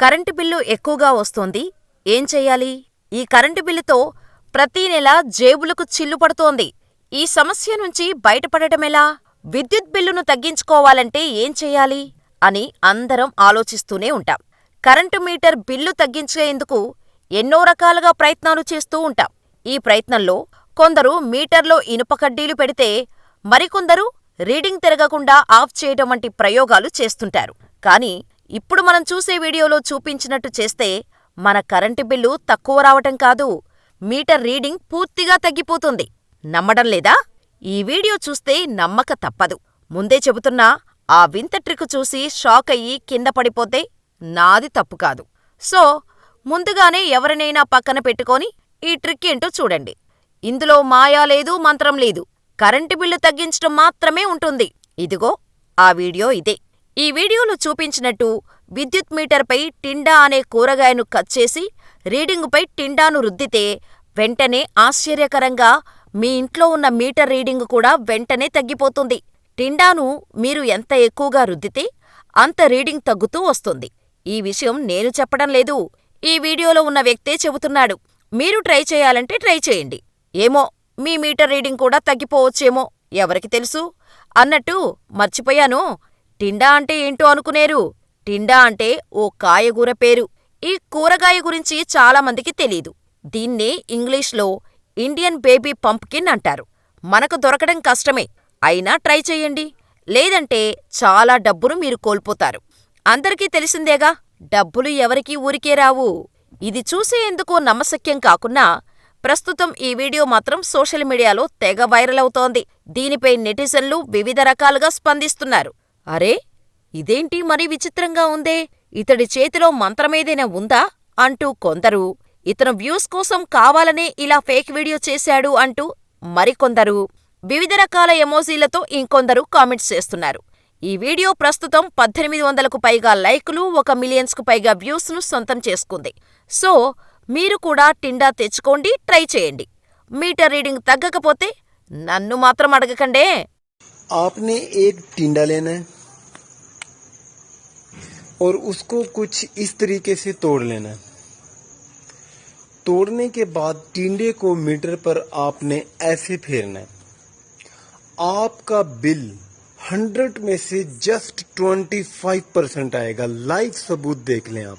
Current bill ఎక్కువగా వస్తోంది. ఏం చెయ్యాలి ఈ కరెంటు బిల్లుతో ప్రతీ నెల జేబులకు చిల్లు పడుతోంది. ఈ సమస్య నుంచి బయటపడటమెలా విద్యుత్ బిల్లును తగ్గించుకోవాలంటే ఏం చెయ్యాలి అని అందరం ఆలోచిస్తూనే ఉంటాం. కరెంటు మీటర్ బిల్లు తగ్గించేందుకు ఎన్నో రకాలుగా ప్రయత్నాలు చేస్తూ ఉంటాం. ఈ ప్రయత్నంలో కొందరు మీటర్లో ఇనుప కడ్డీలు పెడితే మరికొందరు రీడింగ్ తిరగకుండా ఆఫ్ చేయడం వంటి ప్రయోగాలు చేస్తుంటారు. కానీ ఇప్పుడు మనం చూసే వీడియోలో చూపించినట్టు చేస్తే మన కరెంటు బిల్లు తక్కువ రావటం కాదు మీటర్ రీడింగ్ పూర్తిగా తగ్గిపోతుంది. నమ్మడం లేదా? ఈ వీడియో చూస్తే నమ్మక తప్పదు. ముందే చెబుతున్నా ఆ వింత ట్రిక్ చూసి షాక్ అయ్యి కింద పడిపోతే నాది తప్పు కాదు. సో ముందుగానే ఎవరినైనా పక్కన పెట్టుకొని ఈ ట్రిక్ ఏంటో చూడండి. ఇందులో మాయా లేదు మంత్రం లేదు. కరెంటు బిల్లు తగ్గించడం మాత్రమే ఉంటుంది. ఇదిగో ఆ వీడియో ఇదే. ఈ వీడియోలో చూపించినట్టు విద్యుత్ మీటర్పై టిండా అనే కూరగాయను కట్ చేసి రీడింగుపై టిండాను రుద్దితే వెంటనే ఆశ్చర్యకరంగా మీ ఇంట్లో ఉన్న మీటర్ రీడింగు కూడా వెంటనే తగ్గిపోతుంది. టిండాను మీరు ఎంత ఎక్కువగా రుద్దితే అంత రీడింగ్ తగ్గుతూ వస్తుంది. ఈ విషయం నేను చెప్పడం లేదు. ఈ వీడియోలో ఉన్న వ్యక్తే చెబుతున్నాడు మీరు ట్రై చేయాలంటే ట్రై చేయండి. ఏమో మీ మీటర్ రీడింగ్ కూడా తగ్గిపోవచ్చేమో. ఎవరికి తెలుసు? అన్నట్టు మర్చిపోయాను. టిండా అంటే ఏంటో అనుకునేరు. టిండా అంటే ఓ కాయగూర పేరు. ఈ కూరగాయ గురించి చాలామందికి తెలీదు. దీన్నే ఇంగ్లీష్లో ఇండియన్ బేబీ పంప్కిన్ అంటారు. మనకు దొరకడం కష్టమే. అయినా ట్రై చెయ్యండి లేదంటే చాలా డబ్బును మీరు కోల్పోతారు. అందరికీ తెలిసిందేగా? డబ్బులు ఎవరికీ ఊరికే రావు. ఇది చూసేందుకు నమ్మశక్యం కాకున్నా ప్రస్తుతం ఈ వీడియో మాత్రం సోషల్ మీడియాలో తెగ వైరల్ అవుతోంది. దీనిపై నెటిజన్లు వివిధ రకాలుగా స్పందిస్తున్నారు. అరే ఇదేంటి మరీ విచిత్రంగా ఉందే ఇతడి చేతిలో మంత్రమేదైనా ఉందా అంటూ కొందరు ఇతను వ్యూస్ కోసం కావాలనే ఇలా ఫేక్ వీడియో చేశాడు అంటూ మరికొందరు వివిధ రకాల ఎమోజీలతో ఇంకొందరు కామెంట్స్ చేస్తున్నారు ఈ వీడియో ప్రస్తుతం పద్దెనిమిది వందలకు పైగా లైకులు ఒక మిలియన్స్కు పైగా వ్యూస్ను సొంతం చేసుకుంది సో మీరు కూడా టిండా తెచ్చుకోండి ట్రై చేయండి మీటర్ రీడింగ్ తగ్గకపోతే నన్ను మాత్రం అడగకండే आपने एक टिंडा लेना है और उसको कुछ इस तरीके से तोड़ लेना। है तोड़ने के बाद टिंडे को मीटर पर आपने ऐसे फेरना है। आपका बिल 100 में से जस्ट 25 परसेंट आएगा। लाइव सबूत देख लें आप।